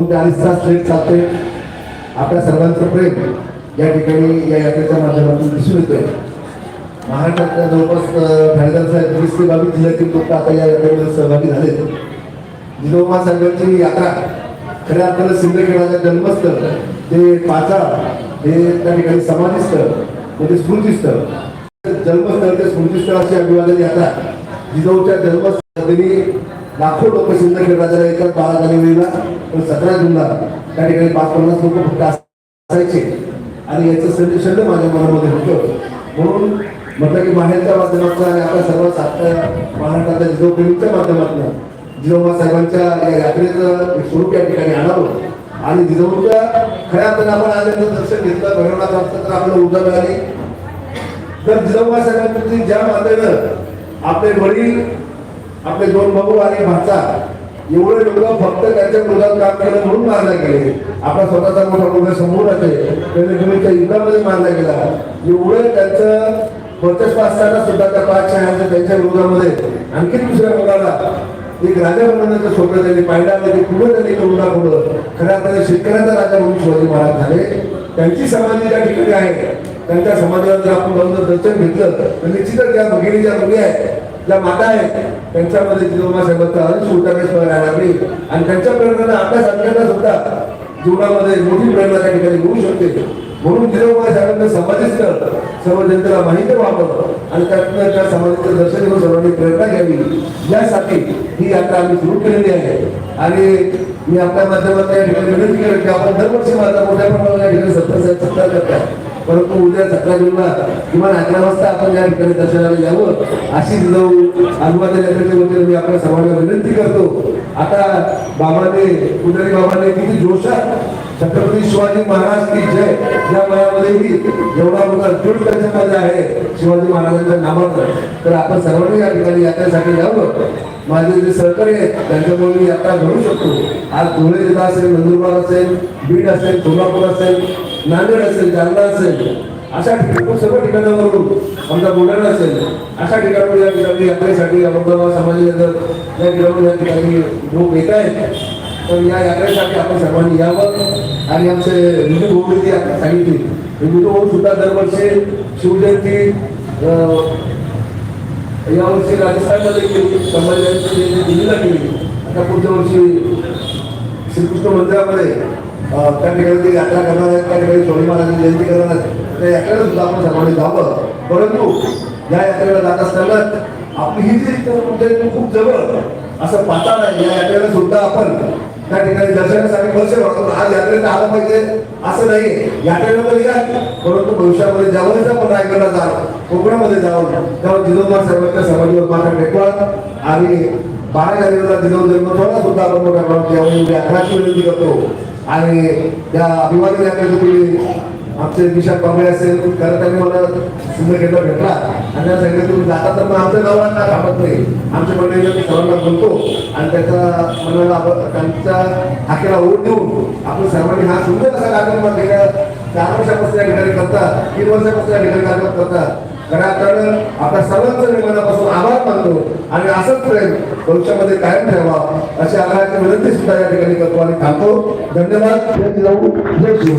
चाळीस आपल्या सर्वांचं प्रेम या ठिकाणी या यात्रेच्या माध्यमातून दिसून येतोय. महाराष्ट्रातल्या जवळपास फायदा साहेब वीस ते बावीस जिल्ह्यातील लोक आता या यात्रेमध्ये सहभागी झाले जिनोबा साहेबांची यात्रा खऱ्या अर्थानं सिंदखेडाचं जन्मस्थळ ते पाचाळ हे त्या ठिकाणी समाधीस्थळ म्हणजे स्मृतीस्थळ जन्मस्थळ ते स्मृतीस्थळ अशी अभिवादन यात्रा जिजाऊच्या जन्मस्थळी लाखो लोक सिंदखेड राजाला येतात बारा जानेवारीला पण सतरा जूनला त्या ठिकाणी पाच पन्नास लोक फक्त असायचे. आणि याचं संदेशन माझ्या मनामध्ये होतं. म्हणून म्हटलं की बाहेरच्या माध्यमातून आणि आपल्या सर्व सातव्या महाराष्ट्राच्या जिजाऊ प्रेमीच्या माध्यमातून जिजाऊबा साहेबांच्या या यात्रेचं स्वरूप या ठिकाणी आणावं. आणि जिजाऊच्या खऱ्या अर्थाने आपण आज दर्शन घेतलं भगवनाथ तर आपल्याला ऊर्जा मिळाली. तर जिजाऊबा साहेबांची ज्या मातेनं आपले वडील आपले दोन भाऊ आणि भाचा. एवढे लोक फक्त त्यांच्या मुलात काम केलं म्हणून मारले गेले. आपला स्वतःचा मोठा मुलगा समोर आहे. त्यांनी तुम्हीच्या युद्धामध्ये मारला गेला. एवढं त्यांचं वर्चस्व असताना सुद्धा त्या पाच शहरांच्या त्यांच्या विरोधामध्ये आणखी दुसऱ्या मुलाला एक राजा बनवण्याचं स्वप्न त्यांनी पाहिलं आणि ते पुढे त्यांनी करून दाखवलं. खऱ्या अर्थाने शेतकऱ्यांचा राजा म्हणून शिवाजी महाराज झाले. त्यांची समाधी ज्या ठिकाणी आहे त्यांच्या समाजाला जर आपण जाऊन दर्शन घेतलं तर निश्चितच त्या भगिनी ज्या मुली आहेत ज्या माता आहेत त्यांच्यामध्ये जिजोबा साहेबांचा अंश उतरण्यास आणि त्यांच्या प्रेरणेनं आपल्या सारख्यांना सुद्धा जीवनामध्ये मोठी प्रेरणा त्या ठिकाणी मिळू शकते. म्हणून जिजोबा साहेबांना समाधीस्थ सर्व जनतेला माहिती व्हावं आणि त्यातनं त्या समाधीचं दर्शन घेऊन सर्वांनी प्रेरणा घ्यावी. यासाठी ही यात्रा आम्ही सुरू केलेली आहे. आणि मी आपल्या माध्यमात या ठिकाणी विनंती केली की आपण दरवर्षी माझा मोठ्या प्रमाणात या ठिकाणी सत्तर साहेब सत्कार करतात परंतु उद्या सतरा जूनला किमान अकरा वाजता आपण या ठिकाणी दर्शनाला यावं. अशी जाऊ अनुवाद यात्रेच्या वतीने मी आपल्या सर्वांना विनंती करतो. आता बाबाने पुजारी बाबाने किती जोशात छत्रपती शिवाजी महाराज की जय या वयामध्येही एवढा मोठा जूट त्याच्यामध्ये आहे शिवाजी महाराजांच्या नामानं तर आपण सर्वांनी या ठिकाणी यात्रेसाठी यावं. माझे जे सहकारी आहेत त्यांच्यामुळे मी यात्रा घडू शकतो. आज धुळे जिल्हा असेल नंदुरबार असेल बीड असेल सोलापूर असेल नांदेड असेल जालना असेल अशा ठिकाणी सर्व ठिकाणावरून आमचा बुलढाणा असेल. अशा ठिकाणी या ठिकाणी यात्रेसाठी औरंगाबाद समाजाच्या या ठिकाणी या ठिकाणी लोक येत आहेत. तर या यात्रेसाठी आपण सर्वांनी यावं आणि आमचे हिंदू भाऊ सांगितली. हिंदू भाऊ सुद्धा दरवर्षी शिवजयंती अं, यावर्षी राजस्थानमध्ये केली. जयंती दिल्लीला केली. आता पुढच्या वर्षी श्रीकृष्ण मंदिरामध्ये त्या ठिकाणी ते यात्रा करणार आहेत त्या ठिकाणी स्वामी महाराजांची जयंती करणार आहेत. त्या यात्रेला सुद्धा आपण सर्वांनी जावं. परंतु या यात्रेला जात असताना आपली ही जी इथं खूप जवळ असं पाताळ आहे या यात्रेला सुद्धा आपण त्या ठिकाणी दर्शनासाठी वर्ष वाटतो आज यात्रेला आलं पाहिजे असं नाही. यात्रेला तर या परंतु भविष्यामध्ये ज्यावेळेस आपण रायगडला जावं कोकणामध्ये जावं त्यावर जिजोबा साहेबांच्या समाधीवर माथा टेकवा आणि बारा जानेवारीला जिजाऊ जन्मोत्सवाला सुद्धा आपण मोठ्या प्रमाणात यावेळी अकराची विनंती करतो. आणि त्या अभिवादन यात्रेचं तुम्ही आमचे विशाल बांबळे असेल कारण त्यांनी मला सिंदखेडला भेटला. आणि त्या सांगितलं तुम्ही जाता तर मग आमच्या गावाला थांबत नाही? आमच्या मंडळीला सर्वांना बोलतो. आणि त्याचा मनाला त्यांच्या हाकेला ओढ देऊन आपण सर्वांनी हा सुंदर असा कार्यक्रम गेल्या चार वर्षापासून या ठिकाणी करतात तीन वर्षापासून या ठिकाणी कार्यक्रम करतात. खऱ्या अर्थानं आपल्या सर्वांचं मी मनापासून आभार मानतो आणि असंच प्रेम भविष्यामध्ये कायम ठेवा. अशी आग्रहाची विनंती सुद्धा या ठिकाणी करतो आणि थांबतो. धन्यवाद. जय शिव